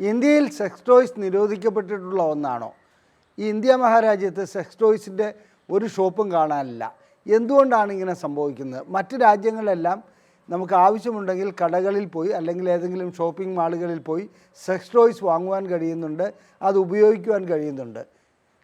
ഇന്ത്യയിൽ sex toys നിരോധിക്കപ്പെട്ടിട്ടുള്ള ഒന്നാണോ? ഈ ഇന്ത്യ മഹാരാജ്യത്ത് സെക്സ് ടോയ്സിന്റെ ഒരു ഷോപ്പും കാണാനില്ല. എന്തുകൊണ്ടാണ് ഇങ്ങനെ സംഭവിക്കുന്നത്? മറ്റ് രാജ്യങ്ങളിലെല്ലാം നമുക്ക് ആവശ്യമുണ്ടെങ്കിൽ കടകളിൽ പോയി അല്ലെങ്കിൽ ഏതെങ്കിലും ഷോപ്പിംഗ് മാളുകളിൽ പോയി സെക്സ് ടോയ്സ് വാങ്ങുവാൻ കഴിയുന്നുണ്ട് അത് ഉപയോഗിക്കുവാൻ കഴിയുന്നുണ്ട്.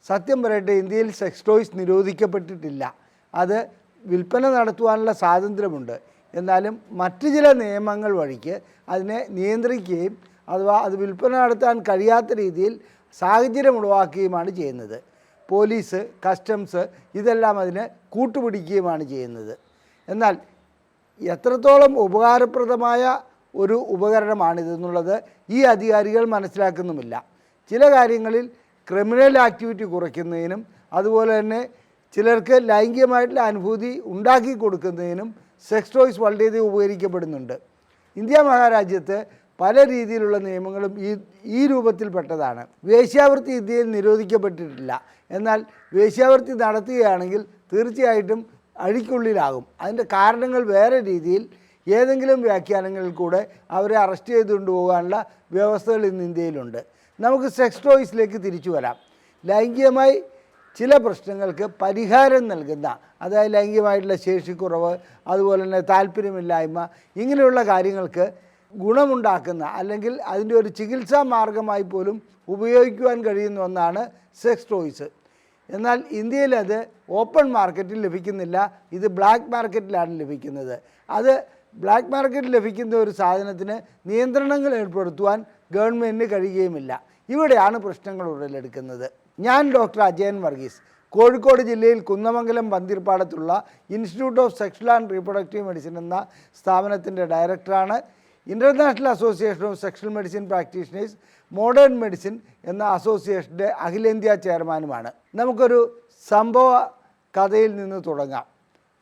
സത്യം പറയട്ടെ ഇന്ത്യയിൽ സെക്സ് ടോയ്സ് നിരോധിക്കപ്പെട്ടിട്ടില്ല. അത് വിൽപ്പന നടത്തുവാനുള്ള സ്വാതന്ത്ര്യമുണ്ട്. എന്നാലും മറ്റു ചില നിയമങ്ങൾ വഴിക്ക് അതിനെ നിയന്ത്രിക്കുകയും അഥവാ അത് വിൽപ്പന നടത്താൻ കഴിയാത്ത രീതിയിൽ സാഹചര്യം ഉളവാക്കുകയുമാണ് ചെയ്യുന്നത്. പോലീസ് കസ്റ്റംസ് ഇതെല്ലാം അതിന് കൂട്ടുപിടിക്കുകയുമാണ് ചെയ്യുന്നത്. എന്നാൽ എത്രത്തോളം ഉപകാരപ്രദമായ ഒരു ഉപകരണമാണിതെന്നുള്ളത് ഈ അധികാരികൾ മനസ്സിലാക്കുന്നുമില്ല. ചില കാര്യങ്ങളിൽ ക്രിമിനൽ ആക്ടിവിറ്റി കുറയ്ക്കുന്നതിനും അതുപോലെ തന്നെ ചിലർക്ക് ലൈംഗികമായിട്ടുള്ള അനുഭൂതി ഉണ്ടാക്കി കൊടുക്കുന്നതിനും സെക്സ് ടോയ്സ് വളരെയധികം ഉപകരിക്കപ്പെടുന്നുണ്ട്. ഇന്ത്യ മഹാരാജ്യത്ത് പല രീതിയിലുള്ള നിയമങ്ങളും ഈ ഈ രൂപത്തിൽപ്പെട്ടതാണ്. വേശ്യാവൃത്തി ഇന്ത്യയിൽ നിരോധിക്കപ്പെട്ടിട്ടില്ല. എന്നാൽ വേശ്യാവൃത്തി നടത്തുകയാണെങ്കിൽ തീർച്ചയായിട്ടും അഴിക്കുള്ളിലാകും. അതിന്റെ കാരണങ്ങൾ വേറെ രീതിയിൽ ഏതെങ്കിലും വ്യാഖ്യാനങ്ങളിൽ കൂടെ അവരെ അറസ്റ്റ് ചെയ്തുകൊണ്ടു പോകാനുള്ള വ്യവസ്ഥകൾ ഇന്ന് ഇന്ത്യയിലുണ്ട്. നമുക്ക് സെക്സ് ടോയ്സിലേക്ക് തിരിച്ചു വരാം. ലൈംഗികമായി ചില പ്രശ്നങ്ങൾക്ക് പരിഹാരം നൽകുന്ന അതായത് ലൈംഗികമായിട്ടുള്ള ശേഷിക്കുറവ് അതുപോലെ തന്നെ താല്പര്യമില്ലായ്മ ഇങ്ങനെയുള്ള കാര്യങ്ങൾക്ക് ഗുണമുണ്ടാക്കുന്ന അല്ലെങ്കിൽ അതിന്റെ ഒരു ചികിത്സാ മാർഗമായി പോലും ഉപയോഗിക്കുവാൻ കഴിയുന്ന ഒന്നാണ് സെക്സ് ടോയ്സ്. എന്നാൽ ഇന്ത്യയിൽ അത് ഓപ്പൺ മാർക്കറ്റിൽ ലഭിക്കുന്നില്ല ഇത് ബ്ലാക്ക് മാർക്കറ്റിലാണ് ലഭിക്കുന്നത്. അത് ബ്ലാക്ക് മാർക്കറ്റിൽ ലഭിക്കുന്ന ഒരു സാധനത്തിന് നിയന്ത്രണങ്ങൾ ഏർപ്പെടുത്തുവാൻ ഗവൺമെന്റിന് കഴിയുകയുമില്ല. ഇവിടെയാണ് പ്രശ്നങ്ങൾ ഉടലെടുക്കുന്നത്. ഞാൻ ഡോക്ടർ അജയൻ വർഗീസ്. കോഴിക്കോട് ജില്ലയിൽ Kunnamangalam പന്തിർപ്പാടത്തുള്ള institute of sexual and reproductive medicine എന്ന സ്ഥാപനത്തിന്റെ ഡയറക്ടറാണ്. International association of sexual medicine practitioners modern medicine എന്ന അസോസിയേഷന്റെ അഖിലേന്ത്യാ ചെയർമാനുമാണ് നമുക്കൊരു സംഭവ കഥയിൽ നിന്ന് തുടങ്ങാം.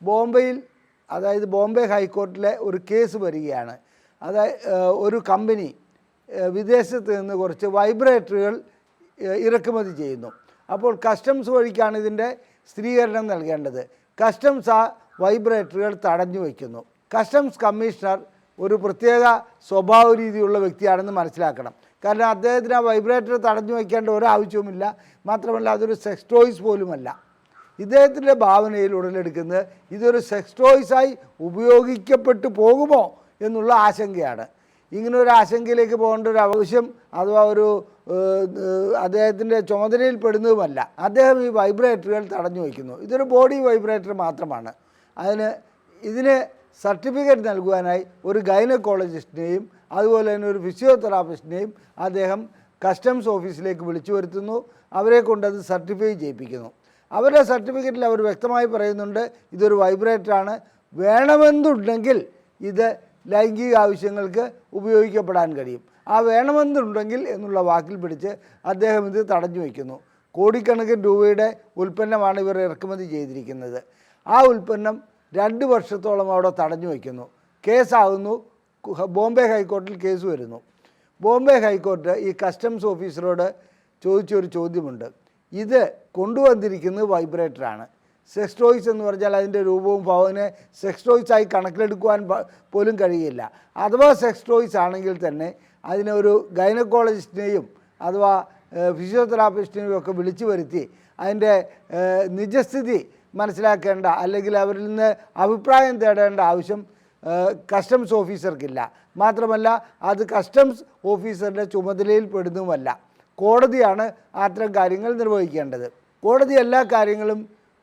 ബോംബെയിൽ അതായത് ബോംബെ ഹൈക്കോർട്ടിലെ ഒരു കേസ് വരികയാണ്. അതായത് ഒരു കമ്പനി വിദേശത്ത് നിന്ന് കുറച്ച് വൈബ്രേറ്ററുകൾ ഇറക്കുമതി ചെയ്യുന്നു. അപ്പോൾ കസ്റ്റംസ് വഴിക്കാണ് ഇതിന്റെ സ്ഥിരീകരണം നൽകേണ്ടത്. കസ്റ്റംസ് ആ വൈബ്രേറ്ററുകൾ തടഞ്ഞു വയ്ക്കുന്നു. കസ്റ്റംസ് കമ്മീഷണർ ഒരു പ്രത്യേക സ്വഭാവ രീതിയുള്ള വ്യക്തിയാണെന്ന് മനസ്സിലാക്കണം. കാരണം അദ്ദേഹത്തിന് ആ വൈബ്രേറ്റർ തടഞ്ഞു വയ്ക്കേണ്ട ഒരാവശ്യവുമില്ല. മാത്രമല്ല അതൊരു സെക്സ് ടോയ്സ് പോലുമല്ല. ഇദ്ദേഹത്തിന്റെ ഭാവനയിൽ ഉടലെടുക്കുന്നത് ഇതൊരു സെക്സ് ടോയ്സായി ഉപയോഗിക്കപ്പെട്ടു പോകുമോ എന്നുള്ള ആശങ്കയാണ്. ഇങ്ങനെ ഒരു ആശങ്കയിലേക്ക് പോകേണ്ട ഒരു ആവശ്യം അഥവാ ഒരു അദ്ദേഹത്തിന്റെ ചുമതലയിൽ പെടുന്നതുമല്ല. അദ്ദേഹം ഈ വൈബ്രേറ്ററുകൾ തടഞ്ഞു വയ്ക്കുന്നു. ഇതൊരു ബോഡി വൈബ്രേറ്റർ മാത്രമാണ്. അതിന് ഇതിന് സർട്ടിഫിക്കറ്റ് നൽകുവാനായി ഒരു ഗൈനക്കോളജിസ്റ്റിനെയും അതുപോലെ തന്നെ ഒരു ഫിസിയോതെറാപ്പിസ്റ്റിനെയും അദ്ദേഹം കസ്റ്റംസ് ഓഫീസിലേക്ക് വിളിച്ചു വരുത്തുന്നു. അവരെ കൊണ്ടത് സർട്ടിഫൈ ചെയ്യിപ്പിക്കുന്നു. അവരുടെ സർട്ടിഫിക്കറ്റിൽ അവർ വ്യക്തമായി പറയുന്നുണ്ട് ഇതൊരു വൈബ്രേറ്ററാണ് വേണമെന്നുണ്ടെങ്കിൽ ഇത് ലൈംഗിക ആവശ്യങ്ങൾക്ക് ഉപയോഗിക്കപ്പെടാൻ കഴിയും. ആ വേണമെന്നുണ്ടെങ്കിൽ എന്നുള്ള വാക്കിൽ പിടിച്ച് അദ്ദേഹം ഇത് തടഞ്ഞു വയ്ക്കുന്നു. കോടിക്കണക്കിന് രൂപയുടെ ഉൽപ്പന്നമാണ് ഇവർ ഇറക്കുമതി ചെയ്തിരിക്കുന്നത്. ആ ഉൽപ്പന്നം രണ്ട് വർഷത്തോളം അവിടെ തടഞ്ഞു വയ്ക്കുന്നു. കേസാകുന്നു ബോംബെ ഹൈക്കോർട്ടിൽ കേസ് വരുന്നു. ബോംബെ ഹൈക്കോർട്ട് ഈ കസ്റ്റംസ് ഓഫീസറോട് ചോദിച്ചൊരു ചോദ്യമുണ്ട്. ഇത് കൊണ്ടുവന്നിരിക്കുന്നത് വൈബ്രേറ്ററാണ്. സെക്സ് ടോയ്സ് എന്ന് പറഞ്ഞാൽ അതിന്റെ രൂപവും ഭാവനെ സെക്സ് ടോയ്സ് ആയി കണക്കിലെടുക്കുവാൻ പോലും കഴിയില്ല. അഥവാ സെക്സ് ടോയ്സ് ആണെങ്കിൽ തന്നെ അതിനൊരു ഗൈനക്കോളജിസ്റ്റിനെയും അഥവാ ഫിസിയോതെറാപ്പിസ്റ്റിനെയും ഒക്കെ വിളിച്ചു വരുത്തി അതിന്റെ നിജസ്ഥിതി മനസ്സിലാക്കേണ്ട അല്ലെങ്കിൽ അവരിൽ നിന്ന് അഭിപ്രായം തേടേണ്ട ആവശ്യം കസ്റ്റംസ് ഓഫീസർക്കില്ല മാത്രമല്ല അത് കസ്റ്റംസ് ഓഫീസറുടെ ചുമതലയിൽ പെടുന്നതുമല്ല കോടതിയാണ് അത്തരം കാര്യങ്ങൾ നിർവഹിക്കേണ്ടത്. കോടതി എല്ലാ കാര്യങ്ങളും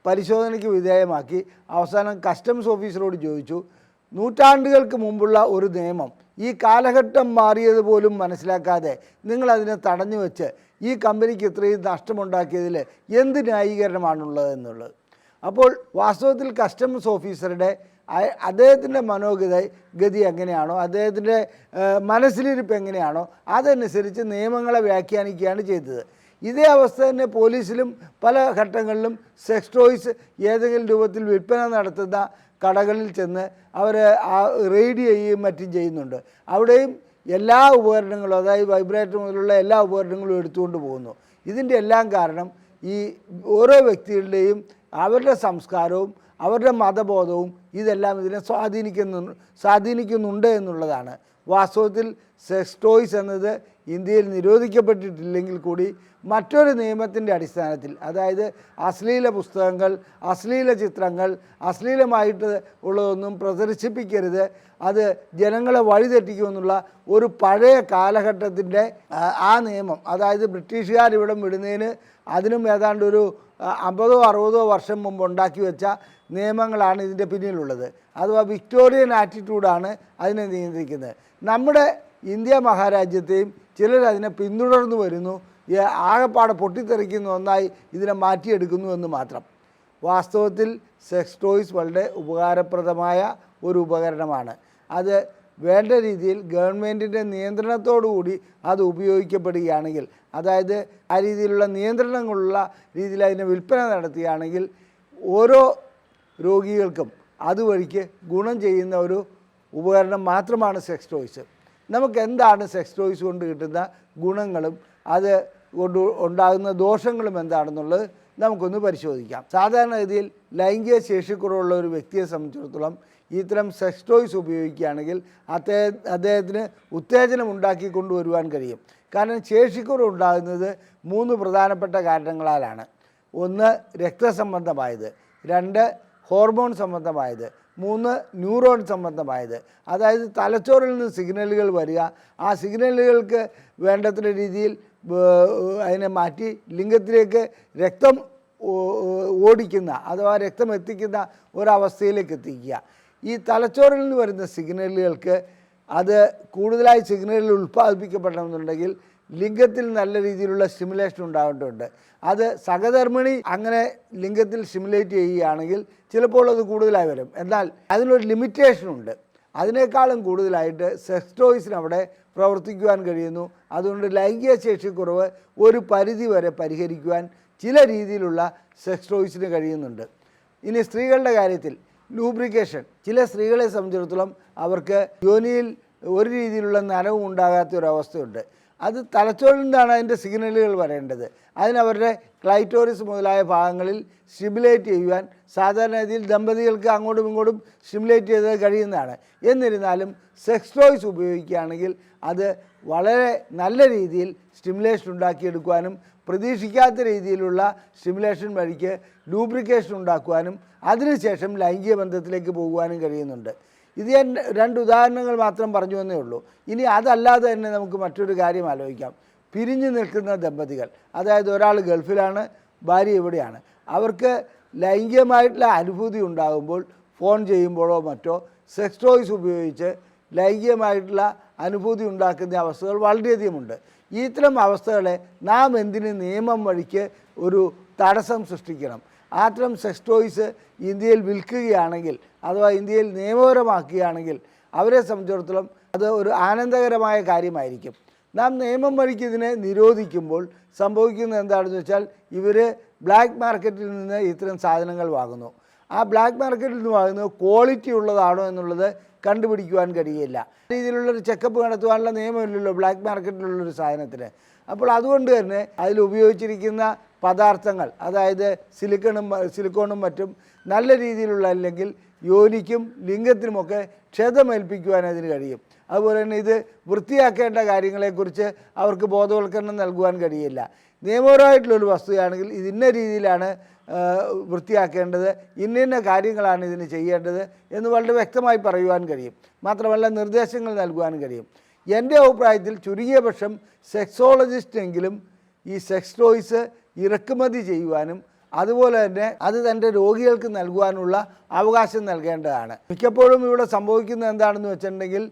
പരിശോധനയ്ക്ക് വിധേയമാക്കി. അവസാനം കസ്റ്റംസ് ഓഫീസറോട് ചോദിച്ചു നൂറ്റാണ്ടുകൾക്ക് മുമ്പുള്ള ഒരു നിയമം ഈ കാലഘട്ടം മാറിയത് പോലും മനസ്സിലാക്കാതെ നിങ്ങൾ അതിനെ തടഞ്ഞു വെച്ച് ഈ കമ്പനിക്ക് ഇത്രയും നഷ്ടമുണ്ടാക്കിയതിൽ എന്ത് ന്യായീകരണമാണുള്ളത് എന്നുള്ളത് അപ്പോൾ വാസ്തവത്തിൽ കസ്റ്റംസ് ഓഫീസറുടെ അദ്ദേഹത്തിന്റെ മനോഗത ഗതി എങ്ങനെയാണോ അദ്ദേഹത്തിന്റെ മനസ്സിലിരിപ്പ് എങ്ങനെയാണോ അതനുസരിച്ച് നിയമങ്ങളെ വ്യാഖ്യാനിക്കുകയാണ് ചെയ്തത്. ഇതേ അവസ്ഥ തന്നെ പോലീസിലും പല ഘട്ടങ്ങളിലും സെക്സ് ടോയ്സ് ഏതെങ്കിലും രൂപത്തിൽ വിൽപ്പന നടത്തുന്ന കടകളിൽ ചെന്ന് അവർ റെയ്ഡ് ചെയ്യുകയും മറ്റും ചെയ്യുന്നുണ്ട്. അവിടെയും എല്ലാ ഉപകരണങ്ങളും അതായത് വൈബ്രേറ്റർ മുതലുള്ള എല്ലാ ഉപകരണങ്ങളും എടുത്തുകൊണ്ട് പോകുന്നു. ഇതിന്റെ എല്ലാം കാരണം ഈ ഓരോ വ്യക്തികളുടെയും അവരുടെ സംസ്കാരവും അവരുടെ മതബോധവും ഇതെല്ലാം ഇതിനെ സ്വാധീനിക്കുന്നു സ്വാധീനിക്കുന്നുണ്ട് എന്നുള്ളതാണ്. വാസ്തവത്തിൽ സെക്സ് ടോയ്സ് എന്നത് ഇന്ത്യയിൽ നിരോധിക്കപ്പെട്ടിട്ടില്ലെങ്കിൽ കൂടി മറ്റൊരു നിയമത്തിന്റെ അടിസ്ഥാനത്തിൽ അതായത് അശ്ലീല പുസ്തകങ്ങൾ അശ്ലീല ചിത്രങ്ങൾ അശ്ലീലമായിട്ട് ഉള്ളതൊന്നും പ്രദർശിപ്പിക്കരുത്. അത് ജനങ്ങളെ വഴിതെറ്റിക്കുമെന്നുള്ള ഒരു പഴയ കാലഘട്ടത്തിന്റെ ആ, നിയമം അതായത് ബ്രിട്ടീഷുകാർ ഇവിടെ വിടുന്നതിന് അതിനും ഏതാണ്ട് ഒരു അമ്പതോ അറുപതോ വർഷം മുമ്പ് ഉണ്ടാക്കി വെച്ച നിയമങ്ങളാണ് ഇതിന്റെ പിന്നിലുള്ളത്. അഥവാ വിക്ടോറിയൻ ആറ്റിറ്റ്യൂഡാണ് അതിനെ നിയന്ത്രിക്കുന്നത്. നമ്മുടെ ഇന്ത്യ മഹാരാജ്യത്തെയും ചിലർ അതിനെ പിന്തുടർന്നു വരുന്നു ആകെപ്പാടെ പൊട്ടിത്തെറിക്കുന്ന ഒന്നായി ഇതിനെ മാറ്റിയെടുക്കുന്നു എന്ന് മാത്രം. വാസ്തവത്തിൽ സെക്സ് ടോയ്സ് വളരെ ഉപകാരപ്രദമായ ഒരു ഉപകരണമാണ്. അത് വേണ്ട രീതിയിൽ ഗവൺമെന്റിന്റെ നിയന്ത്രണത്തോടുകൂടി അത് ഉപയോഗിക്കപ്പെടുകയാണെങ്കിൽ അതായത് ആ രീതിയിലുള്ള നിയന്ത്രണങ്ങളുള്ള രീതിയിൽ അതിനെ വിൽപ്പന നടത്തുകയാണെങ്കിൽ ഓരോ രോഗികൾക്കും അതുവഴിക്ക് ഗുണം ചെയ്യുന്ന ഒരു ഉപകരണം മാത്രമാണ് സെക്സ് ടോയ്സ് നമുക്ക് എന്താണ് സെക്സ് ടോയ്സ് കൊണ്ട് കിട്ടുന്ന ഗുണങ്ങളും അത് കൊണ്ട് ഉണ്ടാകുന്ന ദോഷങ്ങളും എന്താണെന്നുള്ളത് നമുക്കൊന്ന് പരിശോധിക്കാം. സാധാരണഗതിയിൽ ലൈംഗിക ശേഷിക്കുറവുള്ള ഒരു വ്യക്തിയെ സംബന്ധിച്ചിടത്തോളം ഇത്തരം സെക്സ് ടോയ്സ് ഉപയോഗിക്കുകയാണെങ്കിൽ അദ്ദേഹം അദ്ദേഹത്തിന് ഉത്തേജനം ഉണ്ടാക്കി കൊണ്ടുവരുവാൻ കഴിയും. കാരണം ശേഷിക്കുറവ് ഉണ്ടാകുന്നത് മൂന്ന് പ്രധാനപ്പെട്ട കാരണങ്ങളാലാണ്. ഒന്ന് രക്തസംബന്ധമായത് രണ്ട് ഹോർമോൺ സംബന്ധമായത് മൂന്ന് ന്യൂറോൺ സംബന്ധമായത്. അതായത് തലച്ചോറിൽ നിന്ന് സിഗ്നലുകൾ വരിക. ആ സിഗ്നലുകൾക്ക് വേണ്ടത്ര രീതിയിൽ അതിനെ മാറ്റി ലിംഗത്തിലേക്ക് രക്തം ഓടിക്കുന്ന അഥവാ രക്തം എത്തിക്കുന്ന ഒരവസ്ഥയിലേക്ക് എത്തിക്കുക. ഈ തലച്ചോറിൽ നിന്ന് വരുന്ന സിഗ്നലുകൾക്ക് അത് കൂടുതലായി സിഗ്നലിൽ ഉൽപ്പാദിപ്പിക്കപ്പെടണമെന്നുണ്ടെങ്കിൽ ലിംഗത്തിൽ നല്ല രീതിയിലുള്ള സ്റ്റിമുലേഷൻ ഉണ്ടാകേണ്ടതുണ്ട്. അത് സഹധർമ്മിണി അങ്ങനെ ലിംഗത്തിൽ സ്റ്റിമുലേറ്റ് ചെയ്യുകയാണെങ്കിൽ ചിലപ്പോൾ അത് കൂടുതലായി വരും. എന്നാൽ അതിനൊരു ലിമിറ്റേഷൻ ഉണ്ട്. അതിനേക്കാളും കൂടുതലായിട്ട് സെക്സ് ടോയ്സിന് അവിടെ പ്രവർത്തിക്കുവാൻ കഴിയുന്നു. അതുകൊണ്ട് ലൈംഗിക ശേഷിക്കുറവ് ഒരു പരിധി വരെ പരിഹരിക്കുവാൻ ചില രീതിയിലുള്ള സെക്സ് ടോയ്സിന് കഴിയുന്നുണ്ട്. ഇനി സ്ത്രീകളുടെ കാര്യത്തിൽ ലൂബ്രിക്കേഷൻ. ചില സ്ത്രീകളെ സംബന്ധിച്ചിടത്തോളം അവർക്ക് യോനിയിൽ ഒരു രീതിയിലുള്ള നനവും ഉണ്ടാകാത്ത ഒരു അവസ്ഥയുണ്ട്. അത് തലച്ചോറിൽ നിന്നാണ് അതിന്റെ സിഗ്നലുകൾ വരേണ്ടത്. അതിനവരുടെ ക്ലൈറ്റോറിസ് മുതലായ ഭാഗങ്ങളിൽ സ്റ്റിമുലേറ്റ് ചെയ്യുവാൻ സാധാരണ രീതിയിൽ ദമ്പതികൾക്ക് അങ്ങോട്ടും ഇങ്ങോട്ടും സ്റ്റിമുലേറ്റ് ചെയ്ത് കഴിയുന്നതാണ്. എന്നിരുന്നാലും സെക്സ് ടോയ്സ് ഉപയോഗിക്കുകയാണെങ്കിൽ അത് വളരെ നല്ല രീതിയിൽ സ്റ്റിമുലേഷൻ ഉണ്ടാക്കിയെടുക്കുവാനും പ്രതീക്ഷിക്കാത്ത രീതിയിലുള്ള സ്റ്റിമുലേഷൻ വഴിക്ക് ലൂബ്രിക്കേഷൻ ഉണ്ടാക്കുവാനും അതിനുശേഷം ലൈംഗിക ബന്ധത്തിലേക്ക് പോകുവാനും കഴിയുന്നുണ്ട്. ഇത് ഞാൻ രണ്ട് ഉദാഹരണങ്ങൾ മാത്രം പറഞ്ഞു എന്നേ ഉള്ളൂ. ഇനി അതല്ലാതെ തന്നെ നമുക്ക് മറ്റൊരു കാര്യം ആലോചിക്കാം. പിരിഞ്ഞു നിൽക്കുന്ന ദമ്പതികൾ. അതായത് ഒരാൾ ഗൾഫിലാണ് ഭാര്യ ഇവിടെയാണ്. അവർക്ക് ലൈംഗികമായിട്ടുള്ള അനുഭൂതി ഉണ്ടാകുമ്പോൾ ഫോൺ ചെയ്യുമ്പോഴോ മറ്റോ സെക്സ് ടോയ്സ് ഉപയോഗിച്ച് ലൈംഗികമായിട്ടുള്ള അനുഭൂതി ഉണ്ടാക്കുന്ന അവസ്ഥകൾ വളരെയധികമുണ്ട് ഇത്തരം അവസ്ഥകളെ നാം എന്തിന് നിയമം വഴിക്ക് ഒരു തടസ്സം സൃഷ്ടിക്കണം? അത്തരം സെക്സ് ടോയ്സ് ഇന്ത്യയിൽ വിൽക്കുകയാണെങ്കിൽ അഥവാ ഇന്ത്യയിൽ നിയമപരമാക്കുകയാണെങ്കിൽ അവരെ സംബന്ധിച്ചിടത്തോളം അത് ഒരു ആനന്ദകരമായ കാര്യമായിരിക്കും. നാം നിയമം വഴിക്ക് ഇതിനെ നിരോധിക്കുമ്പോൾ സംഭവിക്കുന്നത് എന്താണെന്ന് വെച്ചാൽ ഇവർ ബ്ലാക്ക് മാർക്കറ്റിൽ നിന്ന് ഇത്തരം സാധനങ്ങൾ വാങ്ങുന്നു. ആ ബ്ലാക്ക് മാർക്കറ്റിൽ നിന്ന് വാങ്ങുന്നത് ക്വാളിറ്റി ഉള്ളതാണോ എന്നുള്ളത് കണ്ടുപിടിക്കുവാൻ കഴിയില്ല. രീതിയിലുള്ളൊരു ചെക്കപ്പ് നടത്തുവാനുള്ള നിയമമില്ലല്ലോ ബ്ലാക്ക് മാർക്കറ്റിലുള്ളൊരു സാധനത്തിന്. അപ്പോൾ അതുകൊണ്ട് തന്നെ അതിൽ ഉപയോഗിച്ചിരിക്കുന്ന പദാർത്ഥങ്ങൾ അതായത് സിലിക്കണും സിലിക്കോണും മറ്റും നല്ല രീതിയിലുള്ള അല്ലെങ്കിൽ യോനിക്കും ലിംഗത്തിനുമൊക്കെ ക്ഷതമേൽപ്പിക്കുവാൻ അതിന് കഴിയും. അതുപോലെ തന്നെ ഇത് വൃത്തിയാക്കേണ്ട കാര്യങ്ങളെക്കുറിച്ച് അവർക്ക് ബോധവൽക്കരണം നൽകുവാൻ കഴിയില്ല. നിയമപരമായിട്ടുള്ളൊരു വസ്തുതയാണെങ്കിൽ ഇത് ഇന്ന രീതിയിലാണ് വൃത്തിയാക്കേണ്ടത് ഇന്ന ഇന്ന കാര്യങ്ങളാണ് ഇതിന് ചെയ്യേണ്ടത് എന്ന് വളരെ വ്യക്തമായി പറയുവാൻ കഴിയും. മാത്രമല്ല നിർദ്ദേശങ്ങൾ നൽകുവാൻ കഴിയും. എന്റെ അഭിപ്രായത്തിൽ ചുരുങ്ങിയ പക്ഷം സെക്സോളജിസ്റ്റെങ്കിലും ഈ സെക്സ് ടോയ്സ് ഇറക്കുമതി ചെയ്യുവാനും അതുപോലെ തന്നെ അത് തന്റെ രോഗികൾക്ക് നൽകുവാനുള്ള അവകാശം നൽകേണ്ടതാണ്. മിക്കപ്പോഴും ഇവിടെ സംഭവിക്കുന്നത് എന്താണെന്ന് വെച്ചിട്ടുണ്ടെങ്കിൽ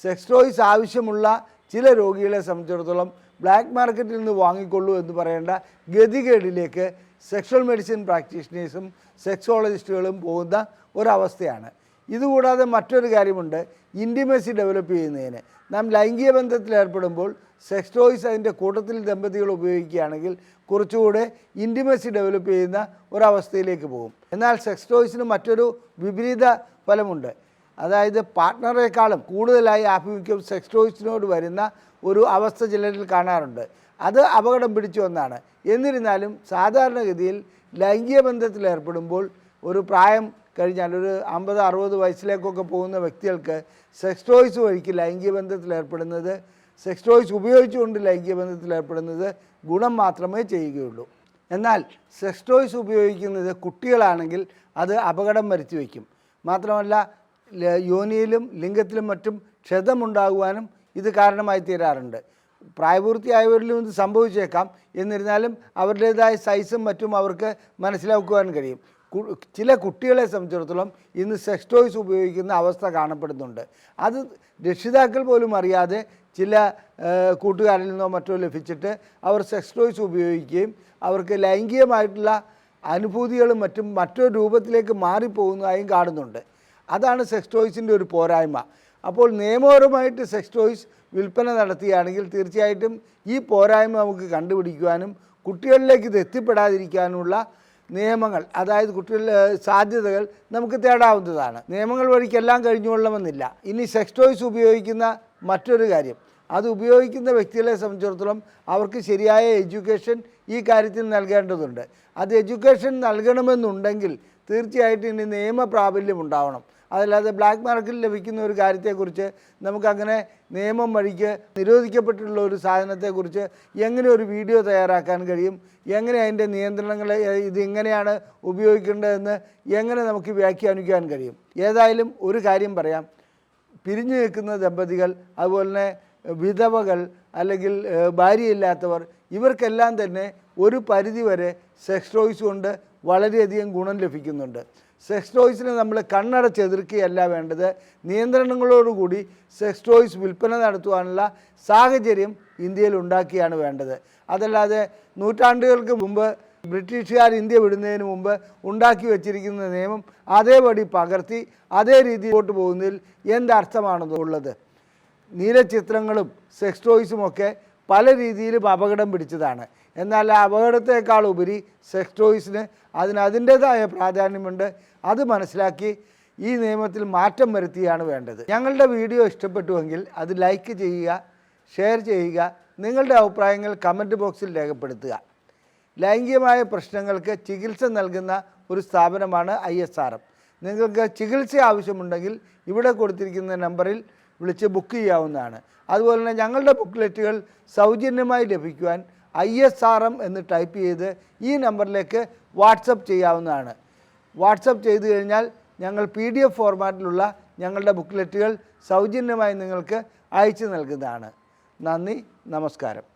സെക്സ് ടോയ്സ് ആവശ്യമുള്ള ചില രോഗികളെ സംബന്ധിച്ചിടത്തോളം ബ്ലാക്ക് മാർക്കറ്റിൽ നിന്ന് വാങ്ങിക്കൊള്ളൂ എന്ന് പറയേണ്ട ഗതികേടിലേക്ക് സെക്ഷൽ മെഡിസിൻ പ്രാക്ടീഷണേഴ്സും സെക്സോളജിസ്റ്റുകളും പോകുന്ന ഒരവസ്ഥയാണ്. ഇതുകൂടാതെ മറ്റൊരു കാര്യമുണ്ട്. ഇന്റിമസി ഡെവലപ്പ് ചെയ്യുന്നതിന്. നാം ലൈംഗിക ബന്ധത്തിൽ ഏർപ്പെടുമ്പോൾ സെക്സ് ടോയ്സ് അതിന്റെ കൂട്ടത്തിൽ ദമ്പതികൾ ഉപയോഗിക്കുകയാണെങ്കിൽ കുറച്ചുകൂടെ ഇന്റിമസി ഡെവലപ്പ് ചെയ്യുന്ന ഒരവസ്ഥയിലേക്ക് പോകും. എന്നാൽ സെക്സ് ടോയ്സിന് മറ്റൊരു വിപരീത ഫലമുണ്ട്. അതായത് പാർട്ട്ണറേക്കാളും കൂടുതലായി ആഭിമുഖ്യം സെക്സ് ടോയ്സിനോട് വരുന്ന ഒരു അവസ്ഥ ചിലരിൽ കാണാറുണ്ട്. അത് അപകടം പിടിച്ചു ഒന്നാണ് എന്നിരുന്നാലും സാധാരണഗതിയിൽ ലൈംഗിക ബന്ധത്തിൽ ഏർപ്പെടുമ്പോൾ ഒരു പ്രായം കഴിഞ്ഞാൽ ഒരു അമ്പത് അറുപത് വയസ്സിലേക്കൊക്കെ പോകുന്ന വ്യക്തികൾക്ക് സെക്സ് ടോയ്സ് വഴിക്ക് ലൈംഗിക ബന്ധത്തിൽ ഏർപ്പെടുന്നത് സെക്സ് ടോയ്സ് ഉപയോഗിച്ചുകൊണ്ട് ലൈംഗിക ബന്ധത്തിൽ ഏർപ്പെടുന്നത് ഗുണം മാത്രമേ ചെയ്യുകയുള്ളൂ. എന്നാൽ സെക്സ് ടോയ്സ് ഉപയോഗിക്കുന്നത് കുട്ടികളാണെങ്കിൽ അത് അപകടം വരുത്തി വയ്ക്കും. മാത്രമല്ല യോനിയിലും ലിംഗത്തിലും മറ്റും ക്ഷതമുണ്ടാകുവാനും ഇത് കാരണമായി തീരാറുണ്ട്. പ്രായപൂർത്തിയായവരിലും ഇത് സംഭവിച്ചേക്കാം. എന്നിരുന്നാലും അവരുടേതായ സൈസും മറ്റും അവർക്ക് മനസ്സിലാക്കുവാൻ കഴിയും. ചില കുട്ടികളെ സംബന്ധിച്ചിടത്തോളം ഇന്ന് സെക്സ് ടോയ്സ് ഉപയോഗിക്കുന്ന അവസ്ഥ കാണപ്പെടുന്നുണ്ട്. അത് രക്ഷിതാക്കൾ പോലും അറിയാതെ ചില കൂട്ടുകാരിൽ നിന്നോ മറ്റോ ലഭിച്ചിട്ട് അവർ സെക്സ് ടോയ്സ് ഉപയോഗിക്കുകയും അവർക്ക് ലൈംഗികമായിട്ടുള്ള അനുഭൂതികളും മറ്റും മറ്റൊരു രൂപത്തിലേക്ക് മാറിപ്പോകുന്നതായും കാണുന്നുണ്ട്. അതാണ് സെക്സ് ടോയ്സിന്റെ ഒരു പോരായ്മ. അപ്പോൾ നിയമപരമായിട്ട് സെക്സ് ടോയ്സ് വിൽപ്പന നടത്തുകയാണെങ്കിൽ തീർച്ചയായിട്ടും ഈ പോരായ്മ നമുക്ക് കണ്ടുപിടിക്കുവാനും കുട്ടികളിലേക്ക് ഇത് എത്തിപ്പെടാതിരിക്കാനുള്ള നിയമങ്ങൾ അതായത് കുട്ടികളുടെ സാധ്യതകൾ നമുക്ക് തേടാവുന്നതാണ്. നിയമങ്ങൾ വഴിക്കെല്ലാം കഴിഞ്ഞുകൊള്ളണമെന്നില്ല. ഇനി സെക്സ് ടോയ്സ് ഉപയോഗിക്കുന്ന മറ്റൊരു കാര്യം. അത് ഉപയോഗിക്കുന്ന വ്യക്തികളെ സംബന്ധിച്ചിടത്തോളം അവർക്ക് ശരിയായ എഡ്യൂക്കേഷൻ ഈ കാര്യത്തിൽ നൽകേണ്ടതുണ്ട്. അത് എഡ്യൂക്കേഷൻ നൽകണമെന്നുണ്ടെങ്കിൽ തീർച്ചയായിട്ടും ഇനി നിയമപ്രാബല്യം ഉണ്ടാവണം. അതല്ലാതെ ബ്ലാക്ക് മാർക്കറ്റിൽ ലഭിക്കുന്ന ഒരു കാര്യത്തെക്കുറിച്ച് നമുക്കങ്ങനെ നിയമം വഴിക്ക് നിരോധിക്കപ്പെട്ടിട്ടുള്ള ഒരു സാധനത്തെക്കുറിച്ച് എങ്ങനെ ഒരു വീഡിയോ തയ്യാറാക്കാൻ കഴിയും? എങ്ങനെ അതിന്റെ നിയന്ത്രണങ്ങൾ ഇതെങ്ങനെയാണ് ഉപയോഗിക്കേണ്ടതെന്ന് എങ്ങനെ നമുക്ക് വ്യാഖ്യാനിക്കാൻ കഴിയും? ഏതായാലും ഒരു കാര്യം പറയാം. പിരിഞ്ഞു നിൽക്കുന്ന ദമ്പതികൾ അതുപോലെ തന്നെ വിധവകൾ അല്ലെങ്കിൽ ഭാര്യയില്ലാത്തവർ ഇവർക്കെല്ലാം തന്നെ ഒരു പരിധിവരെ സെക്സ് ടോയ്സ് കൊണ്ട് വളരെയധികം ഗുണം ലഭിക്കുന്നുണ്ട്. സെക്സ് ടോയ്സിനെ നമ്മൾ കണ്ണടച്ചെതിർക്കുകയല്ല വേണ്ടത്. നിയന്ത്രണങ്ങളോടുകൂടി സെക്സ് ടോയ്സ് വിൽപ്പന നടത്തുവാനുള്ള സാഹചര്യം ഇന്ത്യയിൽ ഉണ്ടാക്കിയാണ് വേണ്ടത്. അതല്ലാതെ നൂറ്റാണ്ടുകൾക്ക് മുമ്പ് ബ്രിട്ടീഷുകാർ ഇന്ത്യ വിടുന്നതിന് മുമ്പ് ഉണ്ടാക്കി വച്ചിരിക്കുന്ന നിയമം അതേപടി പകർത്തി അതേ രീതിയിലോട്ട് പോകുന്നതിൽ എന്തർത്ഥമാണെന്നുള്ളത്. ഉള്ളത് നീലച്ചിത്രങ്ങളും സെക്സ് ടോയ്സും ഒക്കെ പല രീതിയിലും അപകടം പിടിച്ചതാണ്. എന്നാൽ ആ അപകടത്തെക്കാൾ ഉപരി സെക്സ് അതിന് അതിന്റേതായ പ്രാധാന്യമുണ്ട്. അത് മനസ്സിലാക്കി ഈ നിയമത്തിൽ മാറ്റം വരുത്തിയാണ് വേണ്ടത്. ഞങ്ങളുടെ വീഡിയോ ഇഷ്ടപ്പെട്ടുവെങ്കിൽ അത് ലൈക്ക് ചെയ്യുക ഷെയർ ചെയ്യുക നിങ്ങളുടെ അഭിപ്രായങ്ങൾ കമന്റ് ബോക്സിൽ രേഖപ്പെടുത്തുക. ലൈംഗികമായ പ്രശ്നങ്ങൾക്ക് ചികിത്സ നൽകുന്ന ഒരു സ്ഥാപനമാണ് ഐ നിങ്ങൾക്ക് ചികിത്സ ആവശ്യമുണ്ടെങ്കിൽ ഇവിടെ കൊടുത്തിരിക്കുന്ന നമ്പറിൽ വിളിച്ച് ബുക്ക് ചെയ്യാവുന്നതാണ്. അതുപോലെ തന്നെ ഞങ്ങളുടെ ബുക്ക്ലെറ്റുകൾ സൗജന്യമായി ലഭിക്കുവാൻ ഐ എസ് ആർ എം എന്ന് ടൈപ്പ് ചെയ്ത് ഈ നമ്പറിലേക്ക് വാട്സപ്പ് ചെയ്യാവുന്നതാണ്. വാട്സപ്പ് ചെയ്തു കഴിഞ്ഞാൽ ഞങ്ങൾ പി ഡി എഫ് ഫോർമാറ്റിലുള്ള ഞങ്ങളുടെ ബുക്ക്ലെറ്റുകൾ സൗജന്യമായി നിങ്ങൾക്ക് അയച്ചു നൽകുന്നതാണ്. നന്ദി നമസ്കാരം.